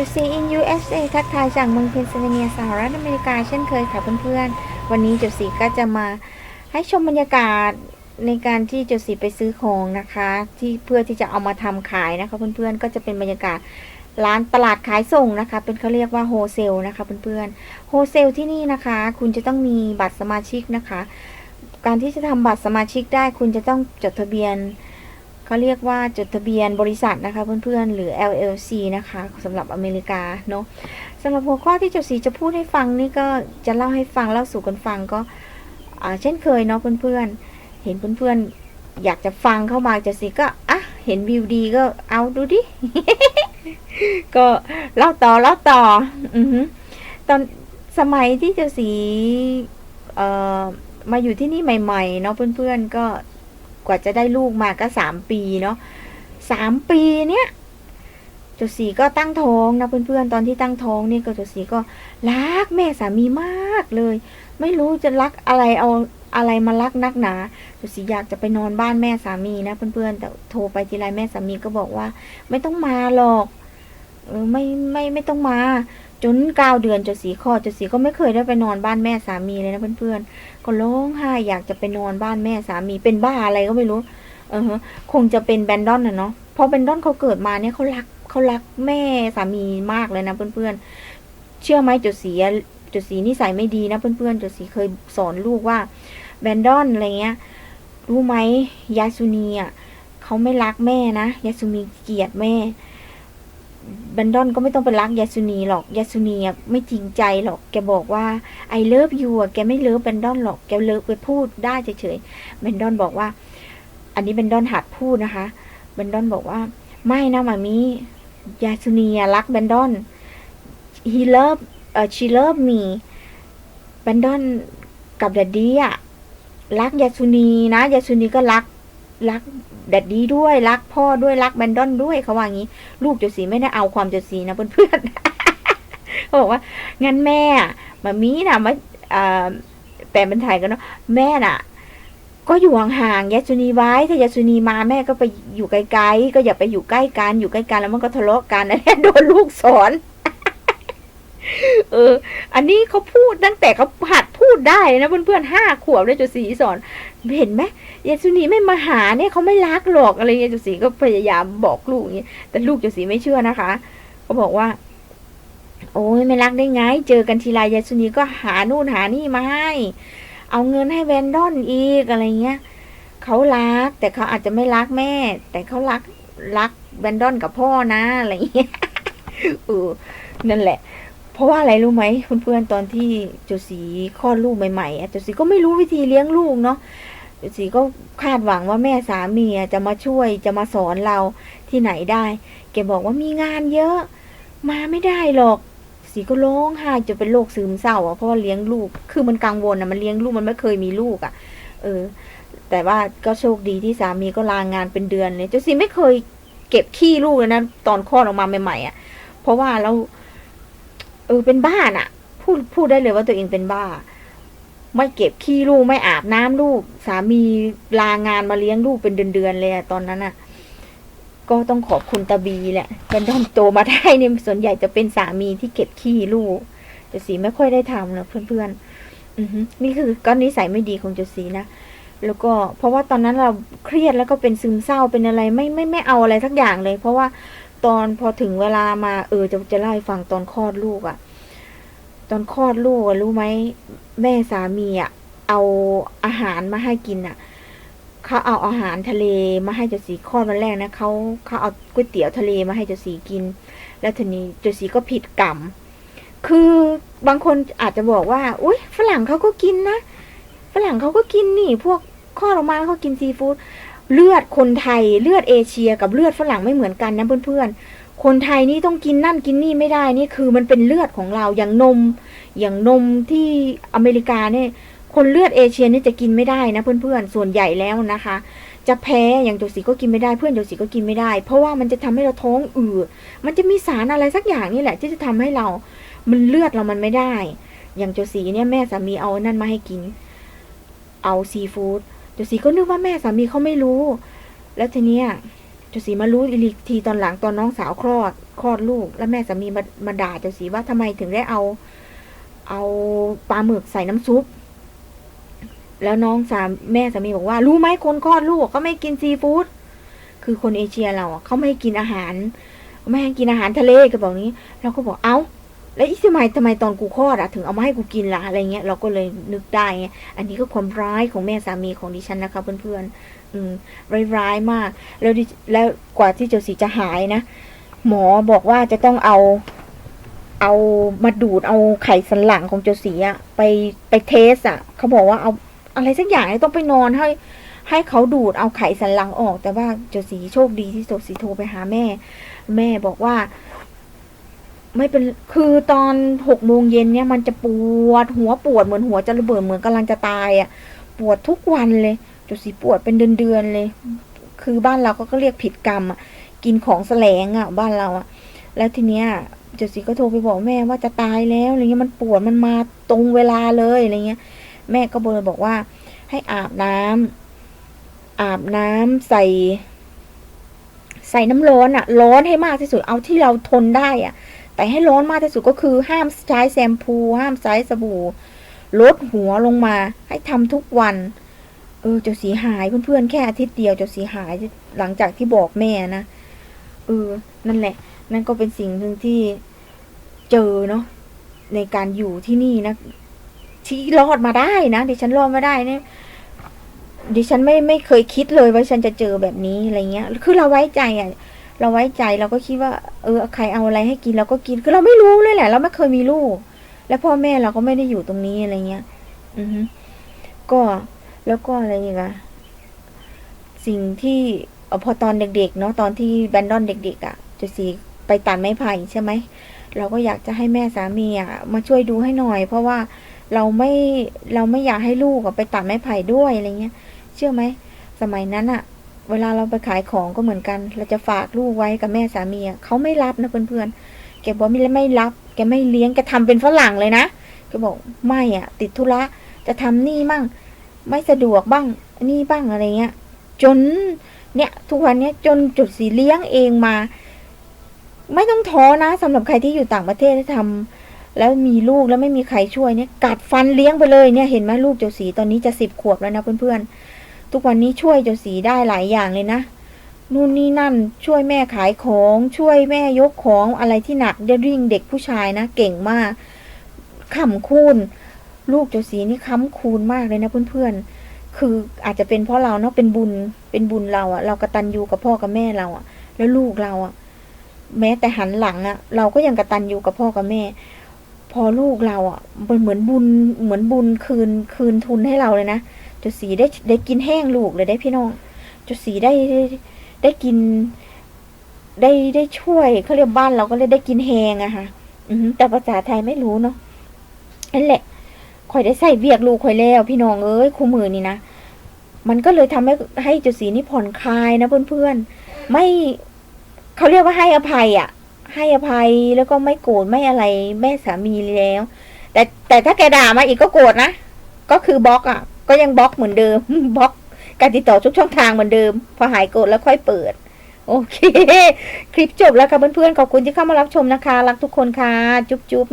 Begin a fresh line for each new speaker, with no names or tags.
จุด C in USA ทักทายจากเมืองเพนซิลเวเนียสหรัฐอเมริกาเช่นเคยค่ะเพื่อนๆ วันนี้จุดสีก็จะมาให้ชมบรรยากาศในการที่จุดสีไปซื้อของนะคะ ที่เพื่อที่จะเอามาทำขายนะคะเพื่อนๆ ก็จะเป็นบรรยากาศร้านตลาดขายส่งนะคะ เป็นเขาเรียกว่าโฮเซลนะคะเพื่อนๆ โฮเซลที่นี่นะคะ คุณจะต้องมีบัตรสมาชิกนะคะ การที่จะทำบัตรสมาชิกได้คุณจะต้องจดทะเบียน เขาเรียกว่าจดทะเบียนบริษัทนะคะเพื่อนๆ หรือ LLC นะคะสำหรับอเมริกาเนาะสำหรับหัวข้อที่เจดสีจะพูดให้ฟังนี่ก็จะเล่าให้ฟังเล่าสู่กันฟังก็เช่นเคยเนาะเพื่อนๆ เห็นเพื่อนๆ อยากจะฟังเข้ามาเจดสีก็อะเห็นวิวดีก็เอาดูดิ ก็เล่าต่อเล่าต่ออือตอนสมัยที่เจดสีเออมาอยู่ที่นี่ใหม่ ๆ เนาะเพื่อนๆ ก็ กว่าจะได้ลูกมาก็สามปีเนาะสามปีเนี้ยจุดสีก็ตั้งท้องนะเพื่อนๆตอนที่ตั้งท้องนี่ก็จุดสีก็รักแม่สามีมากเลย ไม่รู้จะรักอะไรเอาอะไรมารักนักหนาจุดสีอยากจะไปนอนบ้านแม่สามีนะเพื่อนๆแต่โทรไปทีไรแม่สามีก็บอกว่า ไม่ต้องมาหรอกเออไม่ไม่ไม่ต้องมา จนเก้าเดือนจุดสีคลอจุดสีก็ไม่เคยได้ไปนอนบ้านแม่สามีเลยนะเพื่อนๆก็ร้องไห้อยากจะไปนอนบ้านแม่สามีเป็นบ้าอะไรก็ไม่รู้ เออคงจะเป็นแบนดอนนะเนาะเพราะแบนดอนเขาเกิดมาเนี่ยเขารักเขารักแม่สามีมากเลยนะเพื่อนๆ เชื่อไหมจุดสีจุดสีนิสัยไม่ดีนะเพื่อนๆจุดสีเคยสอนลูกว่า แบนดอนอะไรเงี้ย รู้ไหมยาสุนีอะเขาไม่รักแม่นะยาสุนีเกลียดแม่ บนดอนก็ไม่ต้องไปรักยาสุนีหรอกยาสุนีไม่จริงใจหรอกแกบอกว่าไอเลิฟยูอะแกไม่เลิฟแบนดอนหรอกแกเลิฟไปพูดได้เฉยๆแบนดอนบอกว่า อันนี้แบนดอนหัดพูดนะคะแบนดอนบอกว่า ไม่นะมามียาสุนีรักแบนดอน he love เออ she love me แบนดอนกับแดดดี้อะรักยาสุนีนะยาสุนีก็รัก รักแดดดี้ด้วยรักพ่อด้วยรักแบนดอนด้วยเขาว่างี้ ลูกจุดสีไม่ได้เอาความจุดสีนะเพื่อนๆเขาบอกว่า งั้นแม่มามีนะมาแปลเป็นไทยกันเนาะแม่น่ะ ก็อยู่ห่างๆยาสุนีไว้ ถ้ายาสุนีมาแม่ก็ไปอยู่ไกลๆก็อย่าไปอยู่ใกล้กันอยู่ใกล้กันแล้วมันก็ทะเลาะกันอันนี้โดนลูกสอนเออ อันนี้เขาพูดตั้งแต่เขาหัด พูดได้นะเพื่อนๆห้าขวบเลยจุสีสอน เห็นไหมยาสุนีไม่มาหาเนี่ยเขาไม่รักหรอกอะไรเงี้ยจุสีก็พยายามบอกลูกอย่างเงี้ยแต่ลูกจุสีไม่เชื่อนะคะเขาบอกว่า โอ้ยไม่รักได้ไง เจอกันทีไรยาสุนีก็หานู่นหานี่มาให้ เอาเงินให้แวนดอนอีกอะไรเงี้ยเขารัก แต่เขาอาจจะไม่รักแม่ แต่เขารักรักแวนดอนกับพ่อนะอะไรเงี้ยเออนั่นแหละ เพราะว่าอะไรรู้ไหมเพื่อนๆตอนที่จุสีคลอดลูกใหม่ๆอะจุสีก็ไม่รู้วิธีเลี้ยงลูกเนาะจุสีก็คาดหวังว่าแม่สามีจะมาช่วยจะมาสอนเราที่ไหนได้ แกบอกว่ามีงานเยอะ มาไม่ได้หรอกสีก็ร้องไห้จะเป็นโรคซึมเศร้าอะเพราะว่าเลี้ยงลูก คือมันกังวลอะมันเลี้ยงลูกมันไม่เคยมีลูกอะ เออ แต่ว่าก็โชคดีที่สามีก็ลางานเป็นเดือนเลยเจ้าสีไม่เคยเก็บขี้ลูกเลยนะตอนคลอดออกมาใหม่ๆอะ เพราะว่าเรา เออเป็นบ้าน่ะ พูดพูดได้เลยว่าตัวเองเป็นบ้า ไม่เก็บขี้ลูกไม่อาบน้ำลูก สามีลางานมาเลี้ยงลูกเป็นเดือนๆเลยอะตอนนั้นอะก็ต้องขอบคุณตาบีแหละแบนด้อนโตมาได้เนี่ยส่วนใหญ่จะเป็นสามีที่เก็บขี้ลูกจุสีไม่ค่อยได้ทำนะเพื่อนๆนี่คือก็นิสัยไม่ดีของจุสีนะแล้วก็เพราะว่าตอนนั้นเราเครียดแล้วก็เป็นซึมเศร้าเป็นอะไรไม่ไม่ไม่เอาอะไรสักอย่างเลย เพราะว่า ตอนพอถึงเวลามา เออ จะจะเล่าให้ฟังตอนคลอดลูกอะตอนคลอดลูกอะรู้ไหมแม่สามีอะเอาอาหารมาให้กินอะเขาเอาอาหารทะเลมาให้เจสีคลอดวันแรกนะเขาเขาเอาก๋วยเตี๋ยวทะเลมาให้เจสีกิน แล้วทีนี้เจสีก็ผิดกรรมคือบางคนอาจจะบอกว่า อุ้ยฝรั่งเขาก็กินนะ ฝรั่งเขาก็กินนี่ พวกคลอดออกมาเขากินซีฟู้ด เลือดคนไทยเลือดเอเชียกับเลือดฝรั่งไม่เหมือนกันนะเพื่อนๆ คนไทยนี่ต้องกินนั่นกินนี่ไม่ได้นี่คือมันเป็นเลือดของเราอย่างนม อย่างนมที่อเมริกาเนี่ยคนเลือดเอเชียนี่จะกินไม่ได้นะเพื่อนๆ ส่วนใหญ่แล้วนะคะ จะแพ้อย่างโจสีก็กินไม่ได้เพื่อนโจสีก็กินไม่ได้ เพราะว่ามันจะทำให้เราท้องอืดมันจะมีสารอะไรสักอย่างนี่แหละ ที่จะทำให้เรา มันเลือดเรามันไม่ได้ อย่างโจสีเนี่ยแม่สามีเอานั่นมาให้กิน เอาซีฟู้ด จสีก็นึกว่าแม่สามีเขาไม่รู้ แล้วทีเนี้ยจ้าสีมารู้อีกทีตอนหลังตอนน้องสาวคลอดคลอดลูก แล้วแม่สามีมามาด่าจ้าสีว่าทำไมถึงได้เอา เอาปลาหมึกใส่น้ำซุป แล้วน้องสามแม่สามีบอกว่า รู้ไหมคนคลอดลูกเขาไม่กินซีฟู้ดคือคนเอเชียเราอะเขาไม่กินอาหาร ไม่ให้กินอาหารทะเลก็บอกนี้ เราก็บอกเอ้า แล้วอีทำไมทำไมตอนกูคลอดอะถึงเอามาให้กูกินล่ะอะไรเงี้ยเราก็เลยนึกได้ไงอันนี้ก็ความร้ายของแม่สามีของดิฉันนะคะเพื่อนๆอืมร้ายๆมาก แล้วดิแล้วกว่าที่เจ้าสีจะหายนะหมอบอกว่าจะต้องเอา เอามาดูดเอาไขสันหลังของเจ้าสีอะไปไปเทสอะเขาบอกว่าเอาอะไรสักอย่างต้องไปนอนให้ให้เขาดูดเอาไขสันหลังออก แต่ว่าเจ้าสีโชคดีที่เจ้าสีโทรไปหาแม่ แม่บอกว่า ไม่เป็นคือตอนหกโมงเย็นเนี่ยมันจะปวดหัวปวดเหมือนหัวจะระเบิดเหมือนกำลังจะตายอะ่ะ ปวดทุกวันเลยจ้าสีปวดเป็นเดือนๆเลย คือบ้านเราก็เรียกผิดกรรมอะกินของแสลงอะ บ้านเราอะ แล้วทีเนี้ยจ้าสีก็โทรไปบอกแม่ว่าจะตายแล้วอะไรเงี้ยมันปวดมันมาตรงเวลาเลยอะไรเงี้ย แม่ก็เลยบอกว่า ให้อาบน้ำอาบน้ำใส่ใส่น้ำร้อนอะร้อนให้มากที่สุดเอาที่เราทนได้อะ แต่ให้ร้อนมากที่สุดก็คือห้ามใช้แชมพู ห้ามใช้สบู่ ลดหัวลงมา ให้ทำทุกวัน เออเจ้าสีหายเพื่อนๆแค่อาทิตย์เดียวเจ้าสีหายหลังจากที่บอกแม่นะเออนั่นแหละ นั่นก็เป็นสิ่งหนึ่งที่เจอเนาะในการอยู่ที่นี่นะที่รอดมาได้นะดิฉันรอดมาได้เนี่ยดิฉันไม่ไม่เคยคิดเลยว่าฉันจะเจอแบบนี้อะไรเงี้ย คือเราไว้ใจอะ เราไว้ใจเราก็คิดว่า เออใครเอาอะไรให้กินเราก็กินคือเราไม่รู้เลยแหละ เราไม่เคยมีลูก และพ่อแม่เราก็ไม่ได้อยู่ตรงนี้อะไรเงี้ย อือฮึก็แล้วก็อะไรอีกอะสิ่งที่พอตอนเด็กๆเนาะตอนที่แบนดอนเด็กๆอะ่ะจะสีไปตัดไม้ไผ่ใช่ไหมเราก็อยากจะให้แม่สามีอะมาช่วยดูให้หน่อย เพราะว่าเราไม่เราไม่อยากให้ลูกไปตัดไม้ไผ่ด้วยอะไรเงี้ย เชื่อไหมสมัยนั้นอะ เวลาเราไปขายของก็เหมือนกัน เราจะฝากลูกไว้กับแม่สามีอะเขาไม่รับนะเพื่อนๆแกบอกไม่ไม่รับ แกไม่เลี้ยงแกทำเป็นฝรั่งเลยนะแกบอกไม่อะติดธุระจะทำนี่มั่ง ไม่สะดวกบ้างนี่บ้างอะไรเงี้ย จนเนี่ยทุกวันเนี้ยจนจุดสีเลี้ยงเองมา ไม่ต้องท้อนะสำหรับใครที่อยู่ต่างประเทศที่ทำแล้วมีลูกแล้วไม่มีใครช่วยเนี่ย กัดฟันเลี้ยงไปเลยเนี่ยเห็นไหมลูกเจ้าสีตอนนี้จะสิบขวบแล้วนะเพื่อนๆ ทุกวันนี้ช่วยเจ้าสีได้หลายอย่างเลยนะนู่นนี่นั่นช่วยแม่ขายของช่วยแม่ยกของอะไรที่หนักเดริ่งเด็กผู้ชายนะ เก่งมากขำคูณลูกเจ้าสีนี่ค้ำคูณมากเลยนะเพื่อนๆ คืออาจจะเป็นเพราะเราเนาะเป็นบุญเป็นบุญเราอะเรากระตันยูกับพ่อกับแม่เราอะแล้วลูกเราอะแม้แต่หันหลังอะเราก็ยังกระตันยูกับพ่อกับแม่ พอลูกเราอะมันเหมือนบุญเหมือนบุญคืนคืนทุนให้เราเลยนะ จุดสีได้ได้กินแห้งลูกเลยได้พี่น้อง จุดสีได้ได้ได้กิน ได้ได้ช่วยเขาเรียกบ้านเราก็เลยได้กินแห้งอะค่ะ อืแต่ภาษาไทยไม่รู้เนาะนั่นแหละข่อยได้ใส่เวียกลูกข่อยแล้ว พี่น้องเอ้ยคู่มือนี่นะมันก็เลยทำให้ให้จุดสีนี่ผ่อนคลายนะเพื่อนๆไม่เขาเรียกว่าให้อภัยอะให้อภัยแล้วก็ไม่โกรธไม่อะไรแม่สามีแล้ว แต่แต่ถ้าแกด่ามาอีกก็โกรธนะก็คือบล็อกอะ ก็ยังบล็อกเหมือนเดิมบล็อก การติดต่อทุกช่องทางเหมือนเดิม พอหายโกรธแล้วค่อยเปิด โอเค คลิปจบแล้วค่ะเพื่อนๆขอบคุณที่เข้ามารับชมนะคะ รักทุกคนค่ะ จุ๊บจุ๊บ